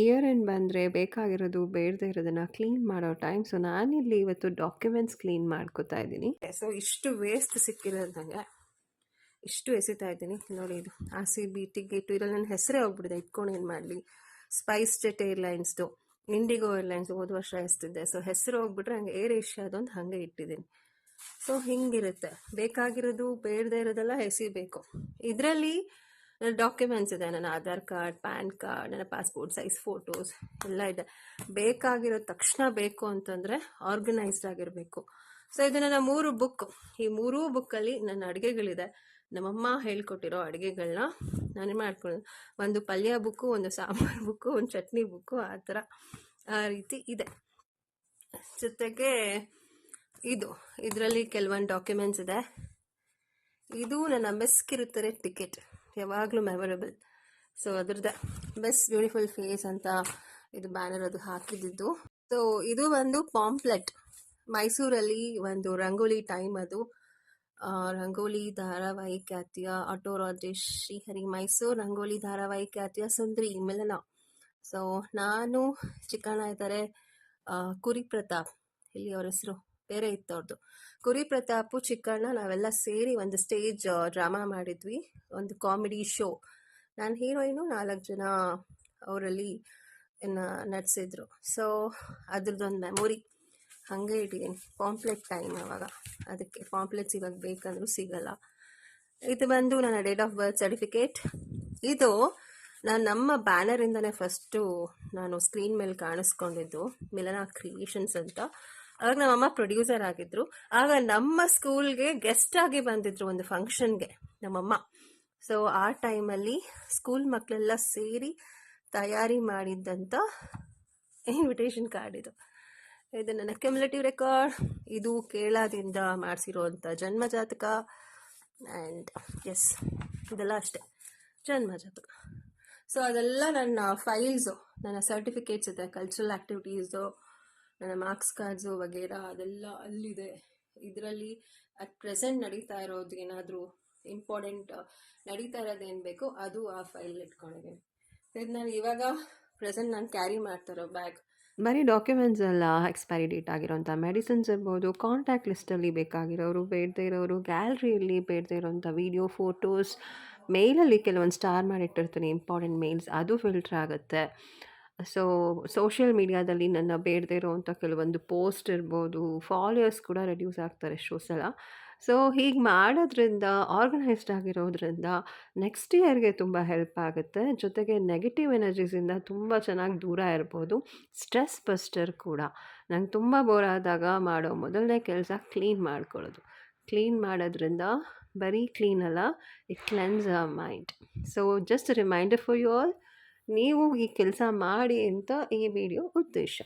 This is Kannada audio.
ಇಯರ್ ಎಂಡ್ ಬಂದರೆ ಬೇಕಾಗಿರೋದು ಬೇಡದೇ ಇರೋದನ್ನು ಕ್ಲೀನ್ ಮಾಡೋ ಟೈಮ್. ಸೊ ನಾನಿಲ್ಲಿ ಇವತ್ತು ಡಾಕ್ಯುಮೆಂಟ್ಸ್ ಕ್ಲೀನ್ ಮಾಡ್ಕೋತಾ ಇದ್ದೀನಿ. ಸೊ ಇಷ್ಟು ವೇಸ್ಟ್ ಸಿಕ್ಕಿರೋದಂಗೆ ಇಷ್ಟು ಎಸಿತಾ ಇದ್ದೀನಿ. ನೋಡಿ ಇದು ಆ ಸಿ ಬಿ ಟಿಕೆಟು ಇದರಲ್ಲಿ ನನ್ನ ಹೆಸರೇ ಹೋಗ್ಬಿಡಿದೆ ಇಟ್ಕೊಂಡು ಏನು ಮಾಡಲಿ? ಸ್ಪೈಸ್ ಜೆಟ್ ಏರ್ಲೈನ್ಸ್ದು ಇಂಡಿಗೋ ಏರ್ಲೈನ್ಸ್ ಹೋದ ವರ್ಷ ಎಸ್ತಿದ್ದೆ. ಸೊ ಹೆಸರು ಹೋಗ್ಬಿಟ್ರೆ ಹಂಗೆ ಏರ್ ಏಷ್ಯಾದೊಂದು ಹಾಗೆ ಇಟ್ಟಿದ್ದೀನಿ. ಸೊ ಹಿಂಗಿರುತ್ತೆ. ಬೇಕಾಗಿರೋದು ಬೇಡದೇ ಇರೋದೆಲ್ಲ ಎಸಿಬೇಕು. ಇದರಲ್ಲಿ ಡಾಕ್ಯುಮೆಂಟ್ಸ್ ಇದೆ, ನನ್ನ ಆಧಾರ್ ಕಾರ್ಡ್, ಪ್ಯಾನ್ ಕಾರ್ಡ್, ನನ್ನ ಪಾಸ್ಪೋರ್ಟ್ ಸೈಜ್ ಫೋಟೋಸ್ ಎಲ್ಲ ಇದೆ. ಬೇಕಾಗಿರೋ ತಕ್ಷಣ ಬೇಕು ಅಂತಂದರೆ ಆರ್ಗನೈಸ್ಡ್ ಆಗಿರಬೇಕು. ಸೊ ಇದು ನನ್ನ ಮೂರು ಬುಕ್ ಈ ಮೂರೂ ಬುಕ್ಕಲ್ಲಿ ನನ್ನ ಅಡುಗೆಗಳಿದೆ. ನಮ್ಮಮ್ಮ ಹೇಳ್ಕೊಟ್ಟಿರೋ ಅಡುಗೆಗಳನ್ನ ನಾನು ಮಾಡ್ಕೊಳ್ಳೋದು. ಒಂದು ಪಲ್ಯ ಬುಕ್ಕು ಒಂದು ಸಾಂಬಾರು ಬುಕ್ಕು ಒಂದು ಚಟ್ನಿ ಬುಕ್ಕು ಆ ಥರ ಆ ರೀತಿ ಇದೆ. ಜೊತೆಗೆ ಇದು, ಇದರಲ್ಲಿ ಕೆಲವೊಂದು ಡಾಕ್ಯುಮೆಂಟ್ಸ್ ಇದೆ. ಇದು ನನ್ನ ಮೆಸ್ಕಿರುತ್ತಾರೆ ಟಿಕೆಟ್ ಯಾವಾಗಲೂ ಮೆಮೊರೇಬಲ್ ಸೊ ಅದ್ರದ್ದು ಬೆಸ್ಟ್ ಬ್ಯೂಟಿಫುಲ್ ಫೇಸ್ ಅಂತ ಇದು ಬ್ಯಾನರ್ ಅದು ಹಾಕಿದ್ದು. ಸೊ ಇದು ಒಂದು ಪಾಂಪ್ಲೆಟ್ ಮೈಸೂರಲ್ಲಿ ಒಂದು ರಂಗೋಲಿ ಟೈಮ್ ಅದು. ರಂಗೋಲಿ ಧಾರಾವಾಹಿ ಖ್ಯಾತಿಯ ಆಟೋ ರಾಜೇಶ್ ಶ್ರೀಹರಿ, ಮೈಸೂರು ರಂಗೋಲಿ ಧಾರಾವಾಹಿ ಖ್ಯಾತಿಯ ಸುಂದರಿ ಮಿಲನ. ಸೊ ನಾನು ಚಿಕ್ಕಣ್ಣ ಇದ್ದಾರೆ ಕುರಿ ಪ್ರತಾಪ್. ಇಲ್ಲಿ ಅವ್ರ ಹೆಸರು? ಬೇರೆ ಇತ್ತು ಅವ್ರದ್ದು ಕುರಿ ಪ್ರತಾಪು, ಚಿಕ್ಕಣ್ಣ ನಾವೆಲ್ಲ ಸೇರಿ ಒಂದು ಸ್ಟೇಜ್ ಡ್ರಾಮಾ ಮಾಡಿದ್ವಿ. ಒಂದು ಕಾಮಿಡಿ ಶೋ. ನಾನು ಹೀರೋಯಿನು ನಾಲ್ಕು ಜನ ಅವರಲ್ಲಿ ಇನ್ನು ನಟಿಸಿದ್ರು ಸೊ ಅದ್ರದ್ದೊಂದು ಮೆಮೊರಿ ಹಾಗೆ ಇಟ್ಟಿದ್ದೀನಿ ಪಾಂಪ್ಲೆಟ್ ಟೈಮ್ ಅವಾಗ. ಅದಕ್ಕೆ ಪಾಂಪ್ಲೆಟ್ಸ್ ಇವಾಗ ಬೇಕಂದ್ರೂ ಸಿಗಲ್ಲ. ಇದು ಬಂದು ನನ್ನ ಡೇಟ್ ಆಫ್ ಬರ್ತ್ ಸರ್ಟಿಫಿಕೇಟ್ ಇದು ನಾನು ನಮ್ಮ ಬ್ಯಾನರಿಂದನೇ ಫಸ್ಟು ನಾನು ಸ್ಕ್ರೀನ್ ಮೇಲೆ ಕಾಣಿಸ್ಕೊಂಡಿದ್ದು. ಮಿಲನಾ ಕ್ರಿಯೇಷನ್ಸ್ ಅಂತ. ಆವಾಗ ನಮ್ಮಮ್ಮ ಪ್ರೊಡ್ಯೂಸರ್ ಆಗಿದ್ರು. ಆಗ ನಮ್ಮ ಸ್ಕೂಲ್ಗೆ ಗೆಸ್ಟ್ ಆಗಿ ಬಂದಿದ್ರು ಒಂದು ಫಂಕ್ಷನ್ಗೆ ನಮ್ಮಮ್ಮ ಸೊ ಆ ಟೈಮಲ್ಲಿ ಸ್ಕೂಲ್ ಮಕ್ಕಳೆಲ್ಲ ಸೇರಿ ತಯಾರಿ ಮಾಡಿದ್ದಂಥ ಇನ್ವಿಟೇಷನ್ ಕಾರ್ಡ್ ಇದು. ಇದು ನನ್ನ ಕ್ಯುಮುಲೇಟಿವ್ ರೆಕಾರ್ಡ್ ಇದು ಕೇರಳದಿಂದ ಮಾಡಿಸಿರೋವಂಥ ಜನ್ಮ ಜಾತಕ ಆ್ಯಂಡ್ ಎಸ್ ಇದೆಲ್ಲ ಅಷ್ಟೇ. ಜನ್ಮ ಜಾತಕ. ಸೊ ಅದೆಲ್ಲ ನನ್ನ ಫೈಲ್ಸು ನನ್ನ ಸರ್ಟಿಫಿಕೇಟ್ಸ್ ಇದೆ ಕಲ್ಚರಲ್ ಆ್ಯಕ್ಟಿವಿಟೀಸು ನನ್ನ ಮಾರ್ಕ್ಸ್ ಕಾರ್ಡ್ಸು ವಗೇರಾ ಅದೆಲ್ಲ ಅಲ್ಲಿದೆ. ಇದರಲ್ಲಿ ಅಟ್ ಪ್ರೆಸೆಂಟ್ ನಡೀತಾ ಇರೋದು ಏನಾದರೂ ಇಂಪಾರ್ಟೆಂಟ್ ನಡೀತಾ ಇರೋದು ಏನು ಬೇಕು ಅದು ಆ ಫೈಲ್ ಇಟ್ಕೊಂಡಿದ್ದೀನಿ ಇದು ನಾನು ಇವಾಗ ಪ್ರೆಸೆಂಟ್ ನಾನು ಕ್ಯಾರಿ ಮಾಡ್ತಾರೋ ಬ್ಯಾಗ್ ಬರೀ ಡಾಕ್ಯುಮೆಂಟ್ಸ್ ಅಲ್ಲ ಎಕ್ಸ್ಪೈರಿ ಡೇಟ್ ಆಗಿರೋಂಥ ಮೆಡಿಸಿನ್ಸ್ ಇರ್ಬೋದು ಕಾಂಟ್ಯಾಕ್ಟ್ ಲಿಸ್ಟಲ್ಲಿ ಬೇಕಾಗಿರೋರು, ಬೇಡದೆ ಇರೋರು ಗ್ಯಾಲ್ರಿಯಲ್ಲಿ ಬೇಡದೆ ಇರೋಂಥ ವೀಡಿಯೋ ಫೋಟೋಸ್ ಮೇಲಲ್ಲಿ ಕೆಲವೊಂದು ಸ್ಟಾರ್ ಮಾಡಿಟ್ಟಿರ್ತೀನಿ ಇಂಪಾರ್ಟೆಂಟ್ ಮೇಲ್ಸ್ ಅದು ಫಿಲ್ಟರ್ ಆಗುತ್ತೆ. ಸೊ ಸೋಷಿಯಲ್ ಮೀಡಿಯಾದಲ್ಲಿ ನನ್ನ ಬೇಡದೇ ಇರೋವಂಥ ಕೆಲವೊಂದು ಪೋಸ್ಟ್ ಇರ್ಬೋದು ಫಾಲೋಯರ್ಸ್ ಕೂಡ ರೆಡ್ಯೂಸ್ ಆಗ್ತಾರೆ ಎಷ್ಟೋ ಸಲ. ಸೊ ಹೀಗೆ ಮಾಡೋದ್ರಿಂದ ಆರ್ಗನೈಸ್ಡ್ ಆಗಿರೋದ್ರಿಂದ ನೆಕ್ಸ್ಟ್ ಇಯರ್ಗೆ ತುಂಬ ಹೆಲ್ಪ್ ಆಗುತ್ತೆ. ಜೊತೆಗೆ ನೆಗೆಟಿವ್ ಎನರ್ಜೀಸಿಂದ ತುಂಬ ಚೆನ್ನಾಗಿ ದೂರ ಇರ್ಬೋದು. ಸ್ಟ್ರೆಸ್ ಬಸ್ಟರ್ ಕೂಡ. ನಂಗೆ ತುಂಬ ಬೋರ್ ಆದಾಗ ಮಾಡೋ ಮೊದಲನೇ ಕೆಲಸ ಕ್ಲೀನ್ ಮಾಡ್ಕೊಳ್ಳೋದು. ಕ್ಲೀನ್ ಮಾಡೋದ್ರಿಂದ ಬರೀ ಕ್ಲೀನ್ ಅಲ್ಲ it cleanse a mind so just reminder for you all ನೀವು ಈ ಕೆಲಸ ಮಾಡಿ ಅಂತ ಈ ವಿಡಿಯೋ ಉದ್ದೇಶ.